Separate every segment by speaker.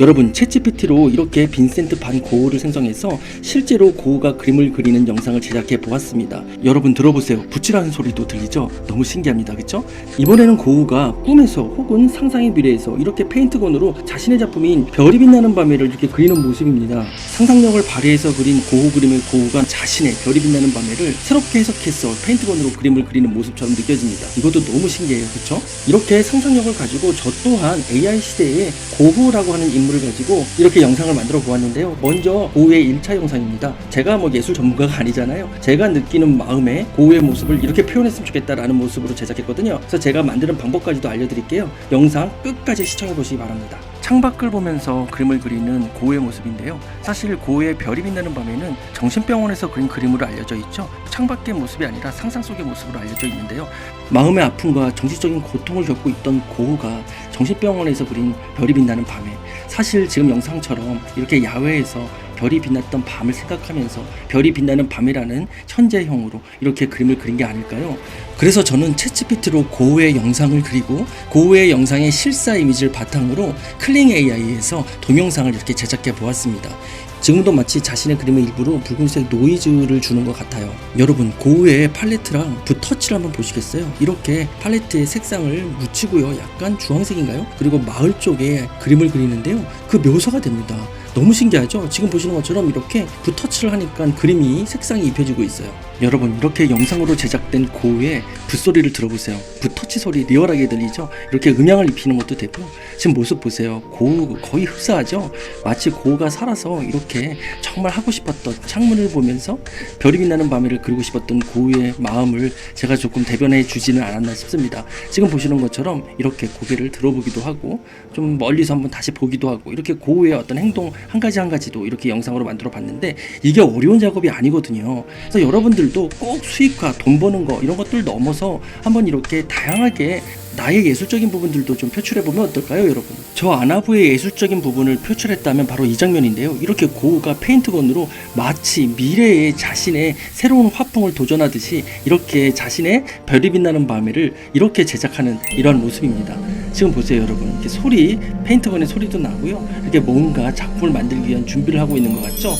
Speaker 1: 여러분 챗GPT로 이렇게 빈센트 반 고흐를 생성해서 실제로 고흐가 그림을 그리는 영상을 제작해 보았습니다. 여러분 들어보세요. 붓질하는 소리도 들리죠? 너무 신기합니다. 그쵸? 이번에는 고흐가 꿈에서 혹은 상상의 미래에서 이렇게 페인트건으로 자신의 작품인 별이 빛나는 밤에를 이렇게 그리는 모습입니다. 상상력을 발휘해서 그린 고흐 그림의 고흐가 자신의 별이 빛나는 밤에를 새롭게 해석해서 페인트건으로 그림을 그리는 모습처럼 느껴집니다. 이것도 너무 신기해요. 그쵸? 이렇게 상상력을 가지고 저 또한 AI 시대에 고흐라고 하는 인물 을 가지고 이렇게 영상을 만들어 보았는데요. 먼저 고흐의 1차 영상입니다. 제가 뭐 예술 전문가가 아니잖아요. 제가 느끼는 마음에 고흐의 모습을 이렇게 표현했으면 좋겠다라는 모습으로 제작했거든요. 그래서 제가 만드는 방법까지도 알려드릴게요. 영상 끝까지 시청해 보시기 바랍니다. 창밖을 보면서 그림을 그리는 고흐의 모습인데요. 사실 고흐의 별이 빛나는 밤에는 정신병원에서 그린 그림으로 알려져 있죠. 창밖의 모습이 아니라 상상 속의 모습으로 알려져 있는데요. 마음의 아픔과 정신적인 고통을 겪고 있던 고흐가 정신병원에서 그린 별이 빛나는 밤에 사실 지금 영상처럼 이렇게 야외에서 별이 빛났던 밤을 생각하면서 별이 빛나는 밤이라는 현재형으로 이렇게 그림을 그린 게 아닐까요? 그래서 저는 챗GPT로 고흐의 영상을 그리고 고흐의 영상의 실사 이미지를 바탕으로 클링 AI에서 동영상을 이렇게 제작해 보았습니다. 지금도 마치 자신의 그림의 일부로 붉은색 노이즈를 주는 것 같아요. 여러분 고흐의 팔레트랑 붓터치를 한번 보시겠어요? 이렇게 팔레트의 색상을 묻히고요. 약간 주황색인가요? 그리고 마을 쪽에 그림을 그리는데요. 그 묘사가 됩니다. 너무 신기하죠? 지금 보시는 것처럼 이렇게 붓터치를 하니까 그림이 색상이 입혀지고 있어요. 여러분 이렇게 영상으로 제작된 고흐의 붓소리를 들어보세요. 붓터치 소리 리얼하게 들리죠? 이렇게 음향을 입히는 것도 되고 지금 모습 보세요. 고흐 거의 흡사하죠? 마치 고흐가 살아서 이렇게 정말 하고 싶었던 창문을 보면서 별이 빛나는 밤을 그리고 싶었던 고흐의 마음을 제가 조금 대변해 주지는 않았나 싶습니다. 지금 보시는 것처럼 이렇게 고개를 들어보기도 하고 좀 멀리서 한번 다시 보기도 하고 이렇게 고흐의 어떤 행동 한 가지 한 가지도 이렇게 영상으로 만들어 봤는데 이게 어려운 작업이 아니거든요. 그래서 여러분들도 꼭 수익화, 돈 버는 거 이런 것들 넘어서 한번 이렇게 다양하게 나의 예술적인 부분들도 좀 표출해 보면 어떨까요, 여러분? 저 아나부의 예술적인 부분을 표출했다면 바로 이 장면인데요. 이렇게 고우가 페인트건으로 마치 미래의 자신의 새로운 화풍을 도전하듯이 이렇게 자신의 별이 빛나는 밤에를 이렇게 제작하는 이러한 모습입니다. 지금 보세요, 여러분. 이렇게 소리, 페인트건의 소리도 나고요. 이렇게 뭔가 작품을 만들기 위한 준비를 하고 있는 것 같죠?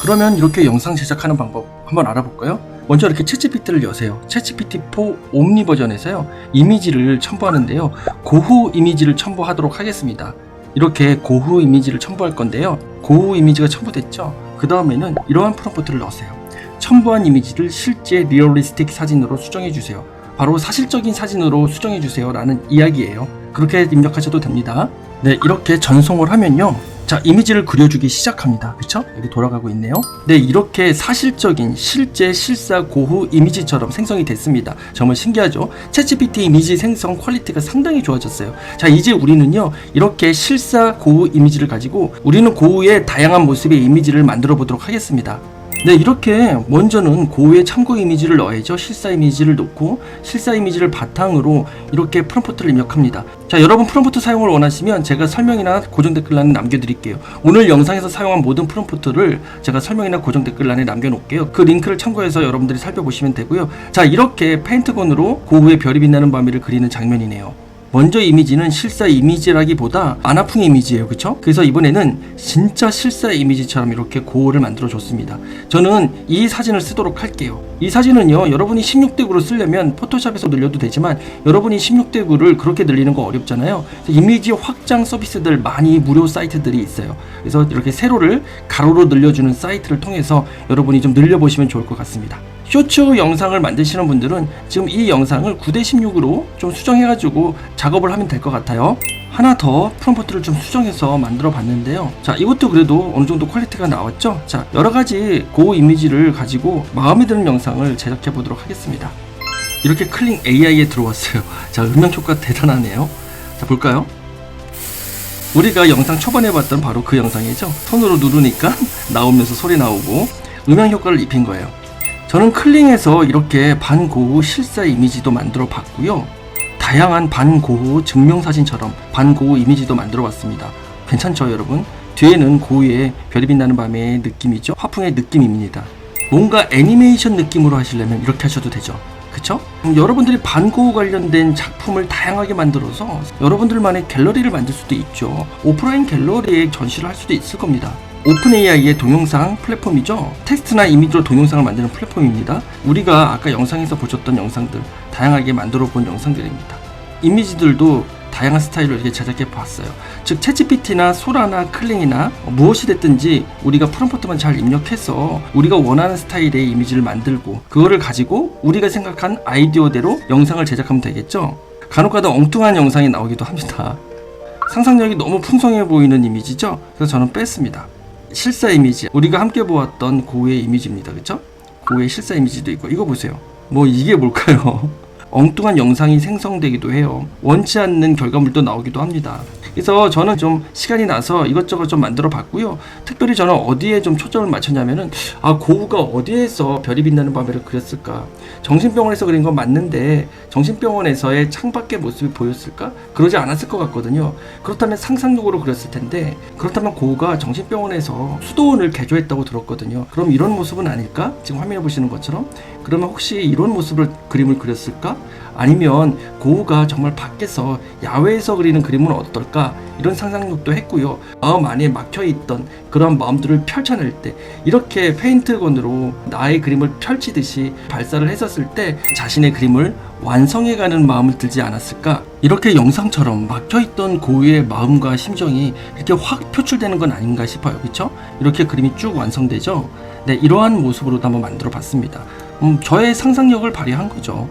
Speaker 1: 그러면 이렇게 영상 제작하는 방법 한번 알아볼까요? 먼저 이렇게 챗GPT를 여세요. 챗GPT4 옴니 버전에서요. 이미지를 첨부하는데요. 고후 이미지를 첨부하도록 하겠습니다. 이렇게 고후 이미지를 첨부할 건데요. 고후 이미지가 첨부됐죠? 그 다음에는 이러한 프롬프트를 넣으세요. 첨부한 이미지를 실제 리얼리스틱 사진으로 수정해 주세요. 바로 사실적인 사진으로 수정해 주세요. 라는 이야기예요. 그렇게 입력하셔도 됩니다. 네, 이렇게 전송을 하면요. 자, 이미지를 그려주기 시작합니다. 그쵸? 여기 돌아가고 있네요. 네, 이렇게 사실적인 실제 실사 고후 이미지처럼 생성이 됐습니다. 정말 신기하죠? 챗GPT 이미지 생성 퀄리티가 상당히 좋아졌어요. 자, 이제 우리는요, 이렇게 실사 고후 이미지를 가지고 우리는 고후의 다양한 모습의 이미지를 만들어 보도록 하겠습니다. 네, 이렇게 먼저는 고유의 참고 이미지를 넣어야죠. 실사 이미지를 넣고 실사 이미지를 바탕으로 이렇게 프롬프트를 입력합니다. 자, 여러분 프롬프트 사용을 원하시면 제가 설명이나 고정 댓글란에 남겨드릴게요. 오늘 영상에서 사용한 모든 프롬프트를 제가 설명이나 고정 댓글란에 남겨놓을게요. 그 링크를 참고해서 여러분들이 살펴보시면 되고요. 자, 이렇게 페인트건으로 고흐의 별이 빛나는 밤이를 그리는 장면이네요. 먼저 이미지는 실사 이미지라기보다 안아풍 이미지예요. 그쵸? 그래서 이번에는 진짜 실사 이미지처럼 이렇게 고흐를 만들어 줬습니다. 저는 이 사진을 쓰도록 할게요. 이 사진은요, 여러분이 16대 9로 쓰려면 포토샵에서 늘려도 되지만 여러분이 16대 9를 그렇게 늘리는 거 어렵잖아요. 이미지 확장 서비스들 많이 무료 사이트들이 있어요. 그래서 이렇게 세로를 가로로 늘려주는 사이트를 통해서 여러분이 좀 늘려보시면 좋을 것 같습니다. 쇼츠 영상을 만드시는 분들은 지금 이 영상을 9대16으로 좀 수정해가지고 작업을 하면 될 것 같아요. 하나 더 프롬프트를 좀 수정해서 만들어 봤는데요. 자, 이것도 그래도 어느 정도 퀄리티가 나왔죠? 자, 여러 가지 고 이미지를 가지고 마음에 드는 영상을 제작해 보도록 하겠습니다. 이렇게 클링 AI에 들어왔어요. 자, 음영 효과 대단하네요. 자, 볼까요? 우리가 영상 초반에 봤던 바로 그 영상이죠. 손으로 누르니까 나오면서 소리 나오고 음향 효과를 입힌 거예요. 저는 클링에서 이렇게 반고흐 실사 이미지도 만들어 봤고요. 다양한 반고흐 증명사진처럼 반고흐 이미지도 만들어 봤습니다. 괜찮죠, 여러분? 뒤에는 고흐의 별이 빛나는 밤의 느낌이죠. 화풍의 느낌입니다. 뭔가 애니메이션 느낌으로 하시려면 이렇게 하셔도 되죠. 그쵸? 음, 여러분들이 반고우 관련된 작품을 다양하게 만들어서 여러분들만의 갤러리를 만들 수도 있죠. 오프라인 갤러리에 전시를 할 수도 있을 겁니다. 오픈 AI의 동영상 플랫폼이죠. 텍스트나 이미지로 동영상을 만드는 플랫폼입니다. 우리가 아까 영상에서 보셨던 영상들, 다양하게 만들어 본 영상들입니다. 이미지들도 다양한 스타일로 이렇게 제작해 봤어요. 즉, 챗GPT나 소라나 클링이나 무엇이 됐든지 우리가 프롬프트만 잘 입력해서 우리가 원하는 스타일의 이미지를 만들고 그거를 가지고 우리가 생각한 아이디어대로 영상을 제작하면 되겠죠. 간혹가다 엉뚱한 영상이 나오기도 합니다. 상상력이 너무 풍성해 보이는 이미지죠. 그래서 저는 뺐습니다. 실사 이미지 우리가 함께 보았던 고의 이미지입니다. 그렇죠? 고의 실사 이미지도 있고 이거 보세요. 뭐 이게 뭘까요? 엉뚱한 영상이 생성되기도 해요. 원치 않는 결과물도 나오기도 합니다. 그래서 저는 좀 시간이 나서 이것저것 좀 만들어 봤고요. 특별히 저는 어디에 좀 초점을 맞췄냐면은 아 고우가 어디에서 별이 빛나는 밤에를 그렸을까? 정신병원에서 그린 건 맞는데 정신병원에서의 창밖의 모습이 보였을까? 그러지 않았을 것 같거든요. 그렇다면 상상력으로 그렸을 텐데 그렇다면 고우가 정신병원에서 수도원을 개조했다고 들었거든요. 그럼 이런 모습은 아닐까? 지금 화면에 보시는 것처럼 그러면 혹시 이런 모습을 그림을 그렸을까? 아니면 고우가 정말 밖에서 야외에서 그리는 그림은 어떨까? 이런 상상력도 했고요. 마음 안에 막혀있던 그런 마음들을 펼쳐낼 때 이렇게 페인트건으로 나의 그림을 펼치듯이 발사를 했었을 때 자신의 그림을 완성해가는 마음을 들지 않았을까? 이렇게 영상처럼 막혀있던 고유의 마음과 심정이 이렇게 확 표출되는 건 아닌가 싶어요. 그쵸? 이렇게 그림이 쭉 완성되죠? 네 이러한 모습으로도 한번 만들어 봤습니다 음, 저의 상상력을 발휘한 거죠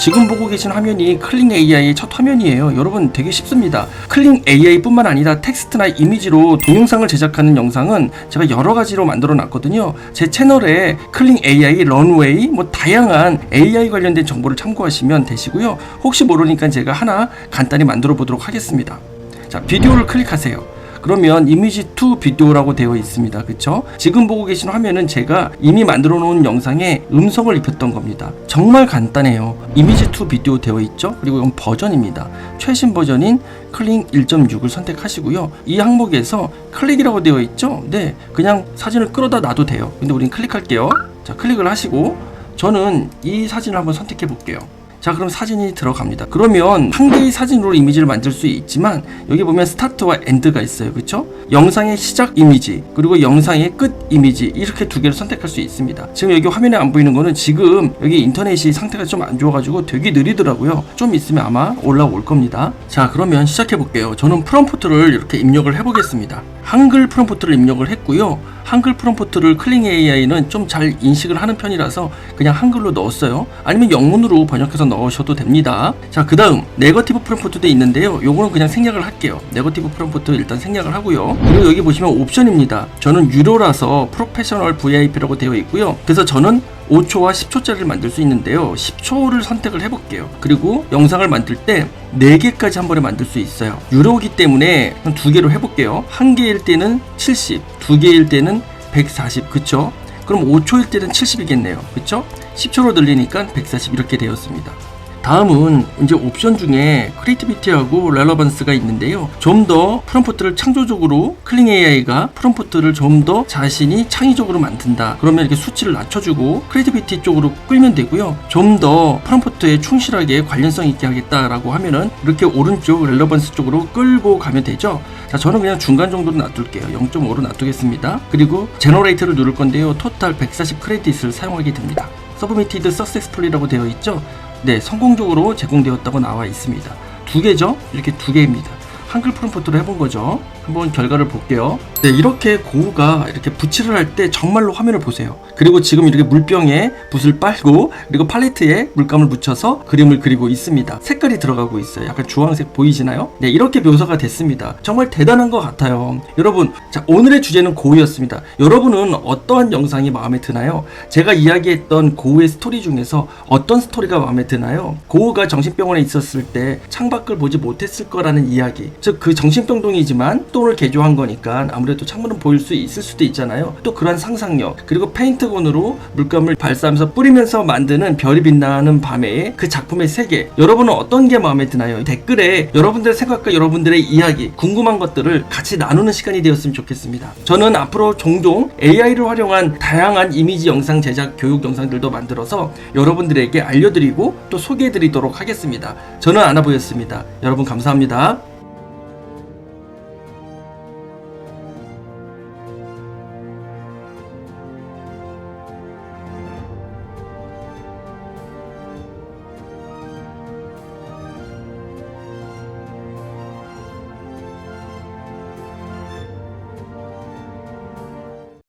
Speaker 1: 지금 보고 계신 화면이 클링 AI의 첫 화면이에요. 여러분 되게 쉽습니다. 클링 AI뿐만 아니라 텍스트나 이미지로 동영상을 제작하는 영상은 제가 여러 가지로 만들어 놨거든요. 제 채널에 클링 AI, 런웨이 뭐 다양한 AI 관련된 정보를 참고하시면 되시고요. 혹시 모르니까 제가 하나 간단히 만들어 보도록 하겠습니다. 자, 비디오를 클릭하세요. 그러면 이미지 투 비디오라고 되어 있습니다. 그쵸? 지금 보고 계신 화면은 제가 이미 만들어 놓은 영상에 음성을 입혔던 겁니다. 정말 간단해요. 이미지 투 비디오 되어 있죠? 그리고 이건 버전입니다. 최신 버전인 클링 1.6을 선택하시고요. 이 항목에서 클릭이라고 되어 있죠? 네. 그냥 사진을 끌어다 놔도 돼요. 근데 우린 클릭할게요. 자, 클릭을 하시고 저는 이 사진을 한번 선택해 볼게요. 자 그럼 사진이 들어갑니다. 그러면 한 개의 사진으로 이미지를 만들 수 있지만 여기 보면 스타트와 엔드가 있어요. 그쵸? 영상의 시작 이미지 그리고 영상의 끝 이미지 이렇게 두 개를 선택할 수 있습니다. 지금 여기 화면에 안 보이는 거는 지금 여기 인터넷이 상태가 좀 안 좋아가지고 되게 느리더라고요. 좀 있으면 아마 올라올 겁니다. 자 그러면 시작해 볼게요. 저는 프롬프트를 이렇게 입력을 해 보겠습니다 한글 프롬프트를 입력을 했고요 한글 프롬프트를 클링 AI는 좀 잘 인식을 하는 편이라서 그냥 한글로 넣었어요. 아니면 영문으로 번역해서 넣으셔도 됩니다. 자, 그 다음 네거티브 프롬프트도 있는데요. 요거는 그냥 생략을 할게요. 네거티브 프롬프트 일단 생략을 하고요. 그리고 여기 보시면 옵션입니다. 저는 유료라서 프로페셔널 VIP라고 되어 있고요. 그래서 저는 5초와 10초짜리를 만들 수 있는데요. 10초를 선택을 해볼게요. 그리고 영상을 만들 때 4개까지 한 번에 만들 수 있어요. 유료이기 때문에 두 개로 해볼게요. 한 개일 때는 70, 두 개일 때는 140, 그쵸? 그럼 5초일 때는 70이겠네요. 그쵸? 10초로 늘리니까 140 이렇게 되었습니다. 다음은 이제 옵션 중에 크리에이티비티하고 렐러번스가 있는데요. 좀 더 프롬프트를 창조적으로 클링 AI가 프롬프트를 좀 더 자신이 창의적으로 만든다. 그러면 이렇게 수치를 낮춰주고 크리에이티비티 쪽으로 끌면 되고요. 좀 더 프롬프트에 충실하게 관련성 있게 하겠다라고 하면은 이렇게 오른쪽 렐러번스 쪽으로 끌고 가면 되죠. 자, 저는 그냥 중간 정도로 놔둘게요. 0.5로 놔두겠습니다. 그리고 제너레이터를 누를 건데요. 토탈 140 크레딧을 사용하게 됩니다. 서브미티드 석세스풀이라고 되어 있죠. 네, 성공적으로 제공되었다고 나와 있습니다. 두 개죠? 이렇게 두 개입니다. 한글 프롬프트로 해본 거죠. 한번 결과를 볼게요. 네, 이렇게 고우가 이렇게 붓칠을 할때 정말로 화면을 보세요. 그리고 지금 이렇게 물병에 붓을 빨고 그리고 팔레트에 물감을 묻혀서 그림을 그리고 있습니다. 색깔이 들어가고 있어요. 약간 주황색 보이시나요? 네, 이렇게 묘사가 됐습니다. 정말 대단한 것 같아요. 여러분, 자, 오늘의 주제는 고우였습니다. 여러분은 어떠한 영상이 마음에 드나요? 제가 이야기했던 고우의 스토리 중에서 어떤 스토리가 마음에 드나요? 고우가 정신병원에 있었을 때 창밖을 보지 못했을 거라는 이야기, 즉 그 정신병동이지만 또를 개조한 거니까 아무래도 창문은 보일 수 있을 수도 있잖아요. 또 그런 상상력 그리고 페인트건으로 물감을 발사하면서 뿌리면서 만드는 별이 빛나는 밤에 그 작품의 세계 여러분은 어떤 게 마음에 드나요? 댓글에 여러분들의 생각과 여러분들의 이야기 궁금한 것들을 같이 나누는 시간이 되었으면 좋겠습니다. 저는 앞으로 종종 AI를 활용한 다양한 이미지 영상 제작 교육 영상들도 만들어서 여러분들에게 알려드리고 또 소개해드리도록 하겠습니다. 저는 아나보였습니다. 여러분 감사합니다.